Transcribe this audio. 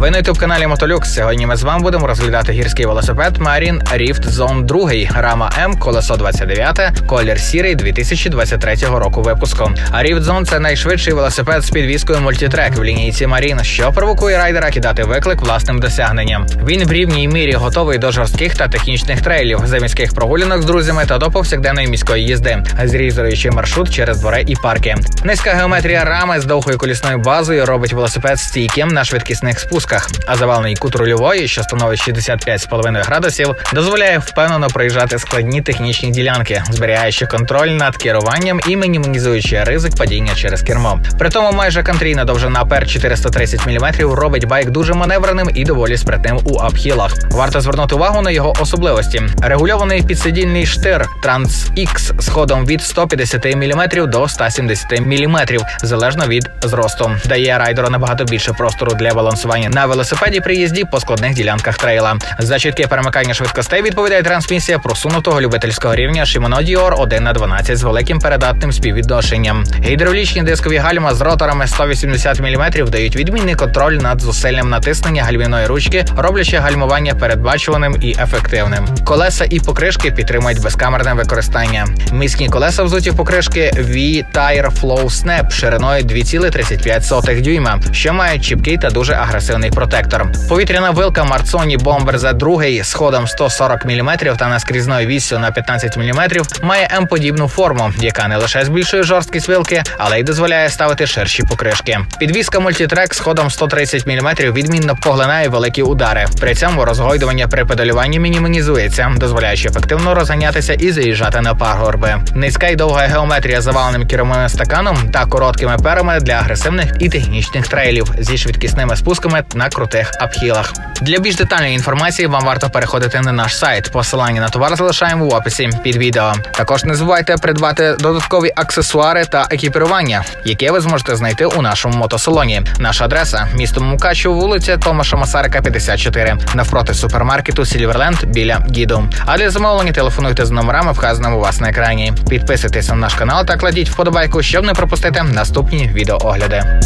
Ви на youtube каналі Мотолюкс. Сьогодні ми з вами будемо розглядати гірський велосипед Marine Rift Zone 2, рама М, колесо 29, колір сірий 2023 року випуску. А Rift Zone – це найшвидший велосипед з підвіскою мультитрек в лінійці Marine, що провокує райдера кидати виклик власним досягненням. Він в рівній мірі готовий до жорстких та технічних трейлів, заміських прогулянок з друзями та до повсякденної міської їзди, зрізуючи маршрут через двори і парки. Низька геометрія рами з довгою колісною базою робить велосипед стійким на швидкісних спусках, а завалений кут рульової, що становить 65,5 градусів, дозволяє впевнено проїжджати складні технічні ділянки, зберігаючи контроль над керуванням і мінімізуючи ризик падіння через кермо. При тому майже контрійна довжина пер 430 мм робить байк дуже маневреним і доволі спритним у апхілах. Варто звернути увагу на його особливості: регульований підсидільний штир Trans X з ходом від 150 мм до 170 мм, залежно від зросту, дає райдеру набагато більше простору для балансування на велосипеді при їзді по складних ділянках трейла. За чітке перемикання швидкостей відповідає трансмісія просунутого любительського рівня Shimano Dior 1 на 12 з великим передатним співвідношенням. Гідравлічні дискові гальма з роторами 180 мм дають відмінний контроль над зусиллям натиснення гальмівної ручки, роблячи гальмування передбачуваним і ефективним. Колеса і покришки підтримують безкамерне використання. Міські колеса взуті в покришки V-Tire Flow Snap шириною 2,35 дюйма, що мають чіпкий та дуже агресивний протектор. Повітряна вилка Marconi Bomber Z2 з ходом 140 мм та наскрізною віссю на 15 мм має М-подібну форму, яка не лише збільшує жорсткість вилки, але й дозволяє ставити ширші покришки. Підвізка мультитрек з ходом 130 мм відмінно поглинає великі удари. При цьому розгойдування при педалюванні мінімізується, дозволяючи ефективно розганятися і заїжджати на пагорби. Низька й довга геометрія з заваленим кермовим стаканом та короткими перами для агресивних і технічних трейлів зі швидкісними спусками на крутих апхілах. Для більш детальної інформації вам варто переходити на наш сайт. Посилання на товар залишаємо в описі під відео. Також не забувайте придбати додаткові аксесуари та екіпірування, яке ви зможете знайти у нашому мотосалоні. Наша адреса місто Мукачево, вулиця Томаша Масарика, 54, навпроти супермаркету Сільверленд біля Гіду. А для замовлення телефонуйте з номерами, вказаними у вас на екрані. Підписуйтесь на наш канал та кладіть вподобайку, щоб не пропустити наступні відеоогляди.